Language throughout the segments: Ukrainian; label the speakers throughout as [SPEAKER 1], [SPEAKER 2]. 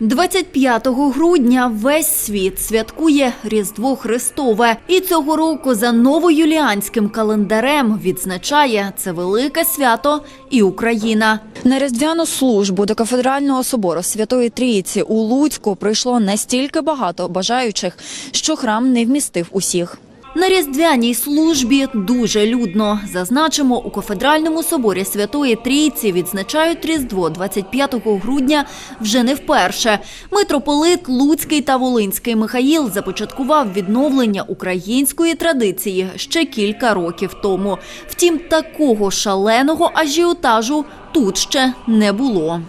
[SPEAKER 1] 25 грудня весь світ святкує Різдво Христове, і цього року за новоюліанським календарем відзначає це велике свято і Україна.
[SPEAKER 2] На різдвяну службу до кафедрального собору Святої Трійці у Луцьку прийшло настільки багато бажаючих, що храм не вмістив усіх.
[SPEAKER 1] На різдвяній службі дуже людно. Зазначимо, у кафедральному соборі Святої Трійці відзначають Різдво 25 грудня вже не вперше. Митрополит Луцький та Волинський Михаїл започаткував відновлення української традиції ще кілька років тому. Втім, такого шаленого ажіотажу тут ще не було.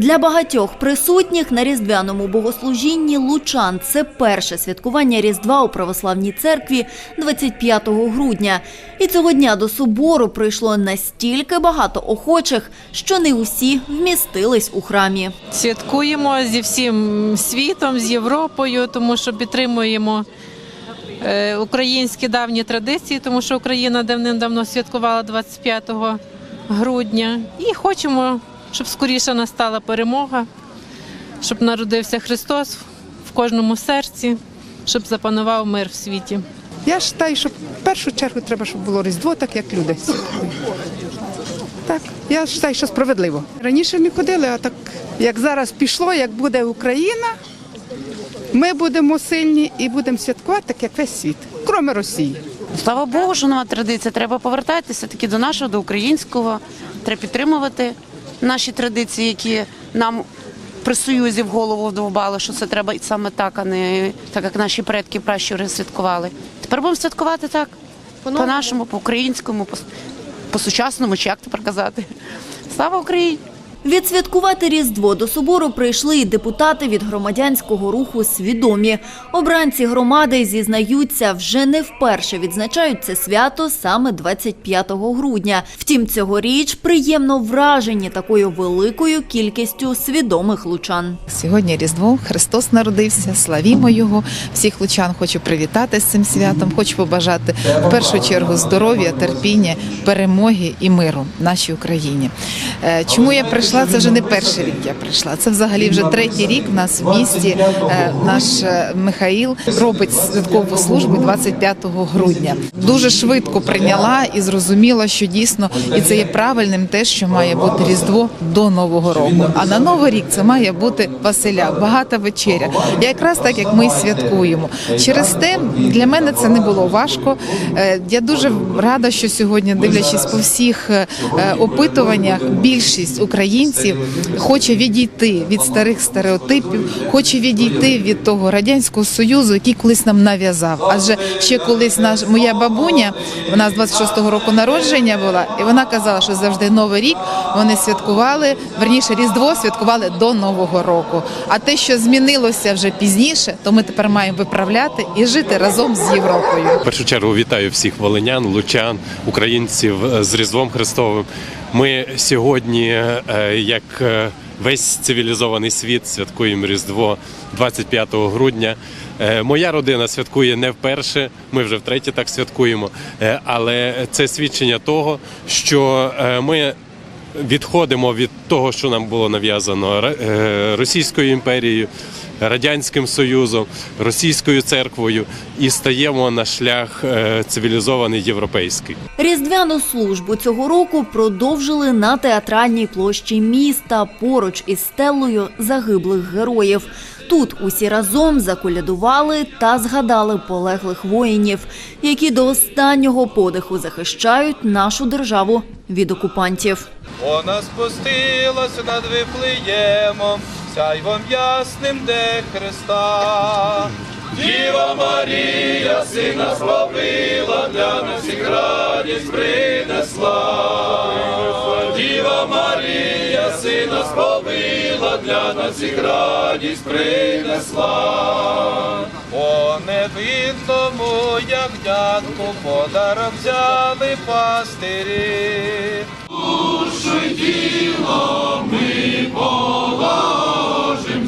[SPEAKER 1] Для багатьох присутніх на різдвяному богослужінні лучан це перше святкування Різдва у православній церкві 25 грудня. І цього дня до собору прийшло настільки багато охочих, що не усі вмістились у храмі.
[SPEAKER 3] Святкуємо зі всім світом, з Європою, тому що підтримуємо е, українські давні традиції, тому що Україна давним-давно святкувала 25 грудня. І хочемо, щоб скоріше настала перемога, щоб народився Христос в кожному серці, щоб запанував мир в світі.
[SPEAKER 4] Я вважаю, що в першу чергу треба, щоб було Різдво, так як люди. Так, я вважаю, що справедливо. Раніше не ходили, а так як зараз пішло, як буде Україна, ми будемо сильні і будемо святкувати, так як весь світ, крім Росії.
[SPEAKER 5] Слава Богу, що нова традиція. Треба повертатися таки до нашого, до українського. Треба підтримувати наші традиції, які нам при союзі в голову вдовбали, що це треба саме так, а не так, як наші предки пращури святкували. Тепер будемо святкувати так, по-нашому, по-українському, по, по-сучасному, чи як тепер казати. Слава Україні!
[SPEAKER 1] Відсвяткувати Різдво до собору прийшли і депутати від громадянського руху свідомі. Обранці громади зізнаються, вже не вперше відзначають це свято саме 25 грудня. Втім, цьогоріч приємно вражені такою великою кількістю свідомих лучан.
[SPEAKER 6] Сьогодні Різдво, Христос народився, славімо Його. Всіх лучан хочу привітати з цим святом. Хочу побажати в першу чергу здоров'я, терпіння, перемоги і миру нашій Україні. Е, Чому я прийшла? Це вже не перший рік. Я прийшла. Це взагалі вже третій рік. У нас в місті е, наш е, Михаїл робить святкову службу 25 грудня. Дуже швидко прийняла і зрозуміла, що дійсно і це є правильним те, що має бути Різдво до Нового року. А на Новий рік це має бути Василя, багата вечеря. І якраз так, як ми святкуємо. Через те для мене це не було важко. Е, Я дуже рада, що сьогодні, дивлячись по всіх опитуваннях, більшість українців хоче відійти від старих стереотипів, хоче відійти від того радянського союзу, який колись нам нав'язав. Адже ще колись наш моя бабуня, вона з 26-го року народження була, і вона казала, що завжди новий рік вони святкували, верніше Різдво святкували до Нового року. А те, що змінилося вже пізніше, то ми тепер маємо виправляти і жити разом з Європою.
[SPEAKER 7] В першу чергу вітаю всіх волинян, лучан, українців з Різдвом Христовим. Ми сьогодні, е, як е, весь цивілізований світ, святкуємо Різдво 25 грудня. Е, Моя родина святкує не вперше, ми вже втретє так святкуємо. Але це свідчення того, що ми відходимо від того, що нам було нав'язано е, Російською імперією, Радянським Союзом, Російською церквою і стаємо на шлях е, цивілізований європейський.
[SPEAKER 1] Різдвяну службу цього року продовжили на театральній площі міста поруч із стелою загиблих героїв. Тут усі разом заколядували та згадали полеглих воїнів, які до останнього подиху захищають нашу державу від окупантів.
[SPEAKER 8] Вона спустилася над Вифлеємом, сяйвом ясним де Христа. Діва Марія, сина зловила, для нас і радість принесла. Діва Марія, сина зловила, для нас і радість принесла. По невинному, як дядку, подарок взяли пастирі душу й тіло ми положимо.